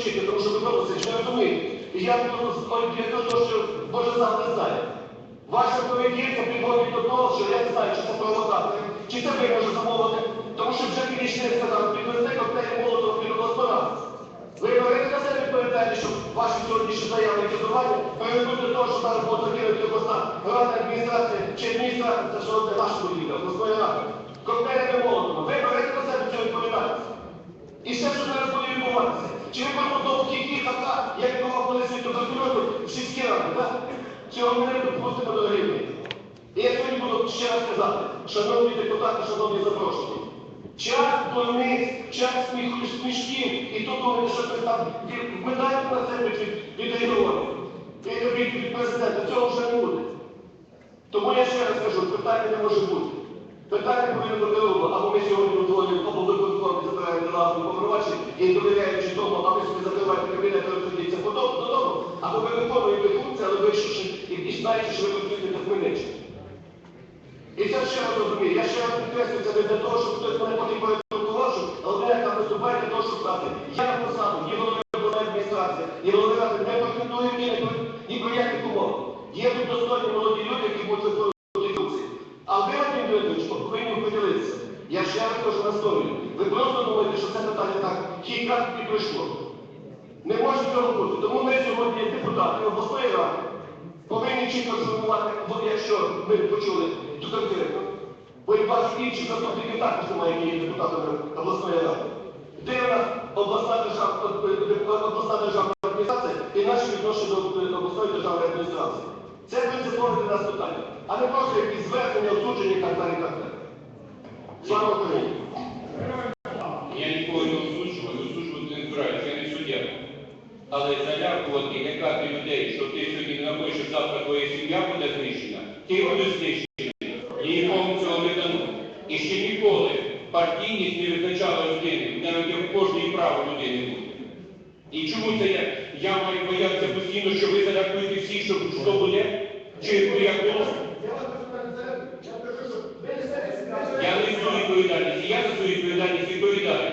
вчити, тому що Петро Васильович не розуміє. І я для того, що Боже сам не знає. Ваша поведінка підводить до того, що я не знаю, чи це провокатори, чи це ви може замовити, тому що вже підійшли і сказали, підвезти коктейль молотого під господарство. Ви берете на себе відповідальність, що ваші сьогоднішні заяви і керування приведуть до того, що зараз будуть закинути обласна рада адміністрація чи адміністрація, це що це наша будівля, обласної ради. Коктейлями молотова. Ви берете на себе цю відповідальність. І все, що зараз буде відбуватися. Чи ви будемо до кількі хака, як було колись від туберкульозу в сільській раді, так? Цього ми не допустимо до гривні. І я сьогодні буду ще раз сказати, шановні депутати, шановні запрошені, час до них, час смішків, і тут думаєте, що ви там медальку на себе від, регіону, від, від, від президента, цього вже не буде. Тому я ще раз кажу, питання не може бути. Питання повинно бути робо, або ми сьогодні дозволимо, або виконком забираємо делегацію по провадженню і довіряючи тому, а ви собі закриваєте кабінет і розходіться додому, або ви виконуєте функції, але вийшовши і, знаючи, що ви працюєте в Хмельниччині. І це ще раз розумію. Я ще раз підкреслюю, це не для того, щоб хтось мене потім порекомендував, що головне там виступає для того, щоб стати. Я на посаду, є голови обласної адміністрації, і голови ради не претендую ні, ні, ні про яких умов. Є тут достойні молоді люди, які будуть виконувати функції. А ви, Вадим Леонідович, повинні поділитися. Я ще раз кажу на сторону. Ви просто думаєте, що це питання так кілька і пройшло. Не може цього бути. Тому ми сьогодні, депутати обласної ради, повинні чітко сформувати, якщо ми почули ту конкретно, бо я бачу інших заступників також немає, які є депутатами обласної ради. Де в нас обласна державна, обласна державна адміністрація і наші відношення до обласної державної адміністрації? Це принципове для нас питання, а не просто якісь звернення, осудження і так далі. і так далі. Слава Україні! Я нікого не осуджував, не осуджувати не збираюся, я не суддя. Але лякати людей, що ти сьогодні не напишеш, завтра твоя сім'я буде знищена, ти будеш знищений. Нікому цього не дамо. І ще ніколи партійність не визначала людини, навіть як кожній право людини буде. І чому це я? Я маю боятися постійно, що ви залякуєте всіх, що, що буде? Чи як було? Я несу відповідальність, я за свою відповідальність відповідаю.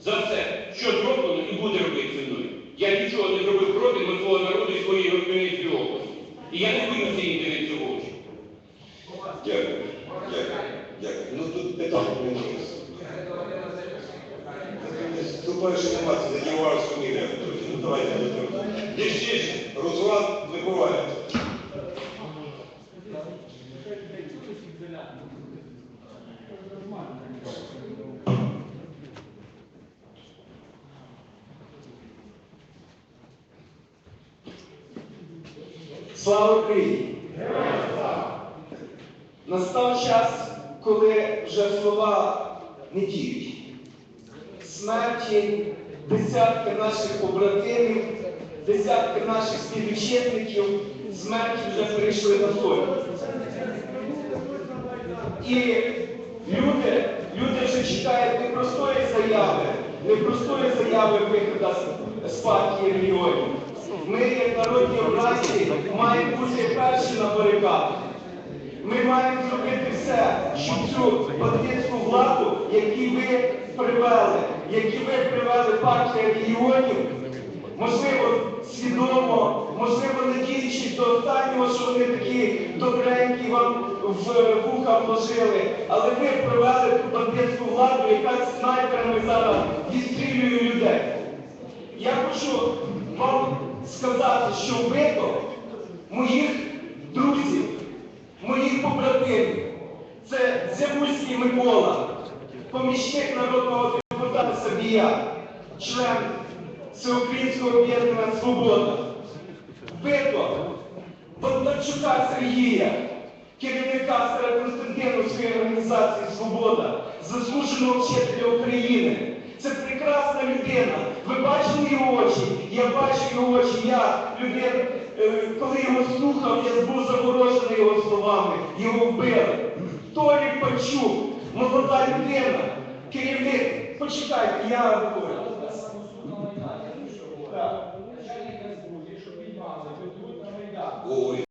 За все, що зроблено і буде робити зі мною. Я нічого не зробив проти свого народу і своєї Хмельницької області. І я не боюся їм дивитися в очі. Дякую. Дякую. Дякую. Ну тут питання не може. Вступаєш інформацію, задіваєш фамілія. Ну давайте до того. Дівчиш, Руслан Миколаїв. Слава Україні! Настав час, коли вже слова не діють. Смерті десятки наших побратимів, десятки наших співвітчизників, смерті вже перейшли на фронт. І люди, люди вже чекають не простої заяви, не простої заяви виходу з партії регіонів. Ми, як народні обранці, маємо бути перші на барикадах. Ми маємо зробити все, щоб цю бандитську владу, яку ви привели, які ви привели партія регіонів, можливо, свідомо, можливо, надіючись до останнього, що вони такі добренькі вам в вуха вложили, але ви привели ту бандитську владу, яка снайперами зараз відстрілює людей. Я хочу вам сказати, що вбито моїх друзів, моїх побратимів. Це Зябульський Микола, помічник народного депутата Сабія, член Всеукраїнського об'єднання Свобода. Вбито Бондарчука Сергія, керівника Староконстантиновської організації Свобода, заслуженого вчителя України. Це прекрасна людина. Ви бачили його очі? Я бачу його очі. Я людина, е, коли його слухав, я був заворожений його словами. Його вбили. Толі Пачук, молода людина, керівник. Почекайте, я говорю.